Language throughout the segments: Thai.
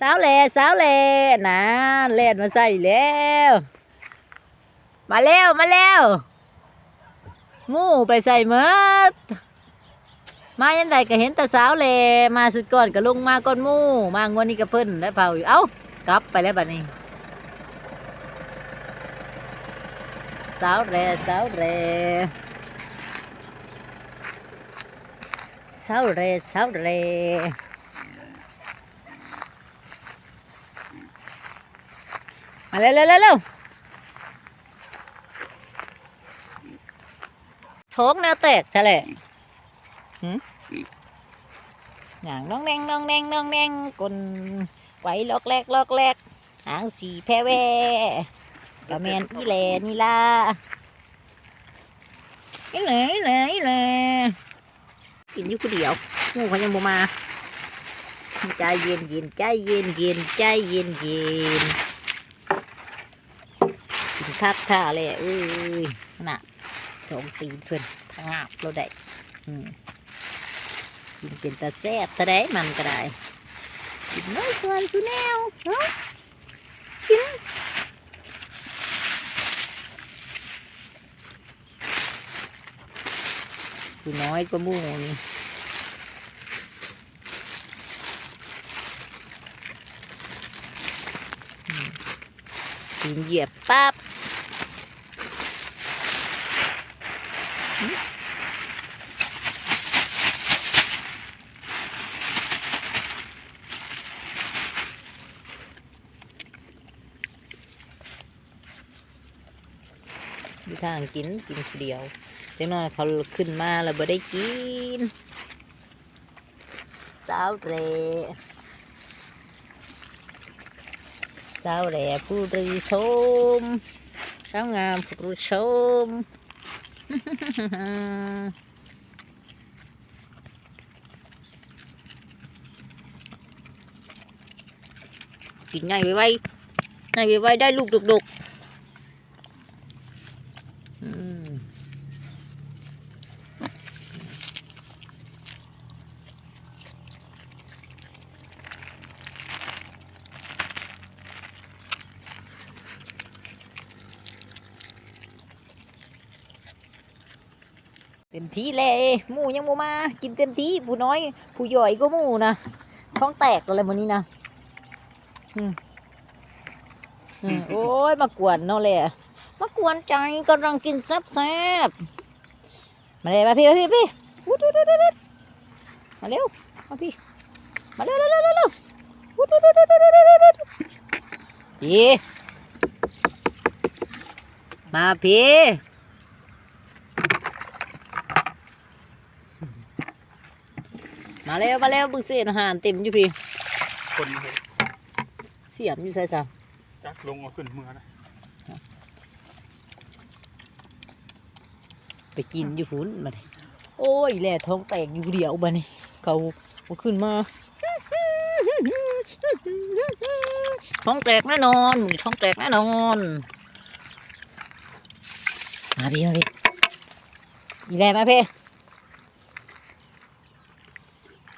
สาวแหล่สาวแหล่นะแล่นมาใส่แล้ว มาแล้วมาแล้วหมู่ไปใส่เมดมายันใดก็เห็นแต่สาวแหล่มาสุดก่อนก็ลงมาก่อนมูมางวนนี้ก็เพิ่นได้เผาอยู่เอ้ากลับไปแล้วบัดนี้ สาวแหล่สาวแหล่สาวแหล่สาวแหล่ มาเร็วเร็วเร็วโชกแนวแตกใช่เลยหืมอย่างน้องแดงน้องแดงน้องแดงกลไหวลอกแรกลอกแรกหางสีแพรแวกระแมนอีแลนี่ล่ะอีแหลอีแหลอีแหลกินอยู่คนเดียวงูเขายังบ่มาใจเย็นเย็นใจเย็นเย็นใจเย็นเย็น กินคักท่าเลยเอ้ยน่ะสองตีนเพิ่อนพังาบเราได้กินเป็นตาแซ่บตาได้มันก็ได้กินน้อยส่วนสุแนวเนาะกินกูน้อยก็มู่นี่อืมกินเหยียบปั๊บ มีทางกินกินเดียวจังน้อยเขาขึ้นมาแล้วบ่ได้กินสาวเรสาวเรผู้รีชมสาวงามผู้รีชม กินง่ายไวๆง่ายไวๆได้ลูกดกๆอืม เต็มที่เลยหมูยังมูมา กินเต็มที่ผู้น้อย ผู้ย่อยก็หมูนะท้องแตกอะไรวันนี้นะอืมอืมโอ้ยมากวนเนาะแหละมากวนใจกำลังกินแซ่บแซบๆมาเลยมาพี่มาพี่พี่วุ้ดวุ้ดวุ้ดวุ้ดมาเร็วมาพี่มาเร็วเร็วเร็วเร็วเร็ววุ้ดวุ้ดวุ้ดวุ้ดวุ้ดวุ้ดวุ้ดพี่มาพี่ มาเร็วมาเร็วบึงเสียอาหารเต็มอยู่พี่ คนเห็นเสียมอยู่ใส่ซะจักลงเอาขึ้นเมือนะไปกินอยู่หุ่นมาเลยโอ้ยแหล่ท้องแตกอยู่เดียวบ้านี่เขาเอาขึ้นมาท้องแตกแน่นอนมื้อนี้ท้องแตกแน่นอน มาพี่มาพี่อีแลมาพี่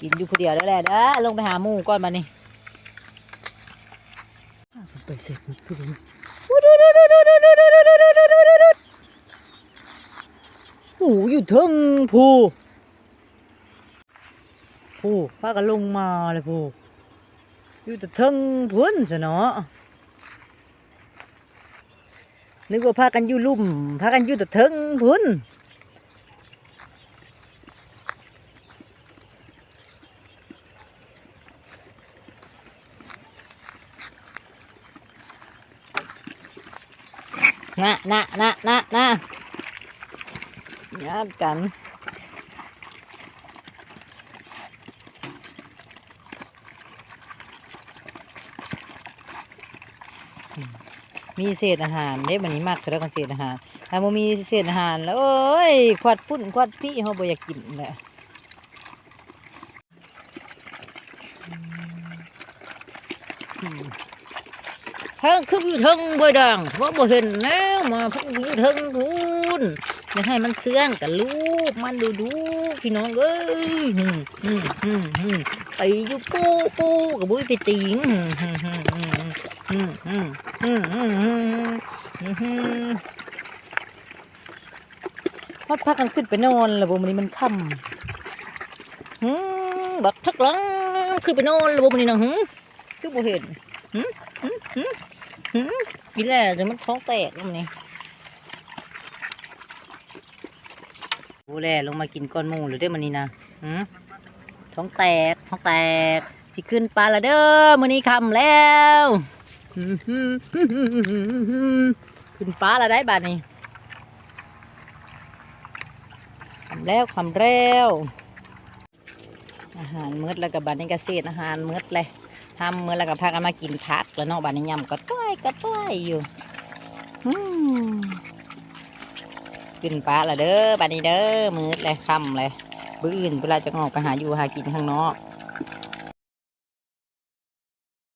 กินอยู่คนเดียวแล้วแหละเด้อลงไปหาหมูก่อนมานี่ไปเสร็จหมดคือผมโอ้อยู่ทึ่งผูผูพากันลงมาเลยผูอยู่แต่ทึ่งพุ่นซะเนาะนึกว่าพากันอยู่ลุ่มพากันอยู่แต่ทึ่งพุ่น นะนะนะนะนะยัดกันมีเศษอาหารเด้บันนี้มากคือกันเศษอาหารถ้าโมมีเศษอาหารแล้วโอ้ยควัดพุ่นควัดพี่เขาบ่อยากกินเลยอืม พระคืออยู่ทั้งบ่ดังเพราะบ่เห็นแล้วมาพระอยู่ทั้งพูนอย่าให้มันเสื่องกับลูกมันดูดูพี่น้องเอ้ยไปอยู่ปูปูกับบุ้ยไปติงพักพักกันขึ้นไปนอนแล้วบ่มันนี่มันค่ำบักทักหลังขึ้นไปนอนแล้วบ่มันนี้นะฮึคือบ่เห็นหึฮึฮึ กินแล้วจะมันท้องแตกแล้วมันนี่กูแลลงมากินก้อนมูหรือเด้มันนี่นะหืมท้องแตกท้องแตก สิขึ้นปลาละเด้อมื้อนี้คำแล้วขึ้นปลาละได้บาดนี้คำแล้วคำแล้ว อาหารมื้อแล้วก็บัดนี้กเศษอาหารมื้อเลย ทำมื้อแล้วก็พากันมากินผักแล้วเนาะบัดนี้ยำก็ต้อยก็ต้อยอยู่อืมขึ้นปลาละเด้อบ้านี้เด้อมืดเลยค่ำเลยบื้นเวลาจะออกไปหาอยู่หากินข้างนอก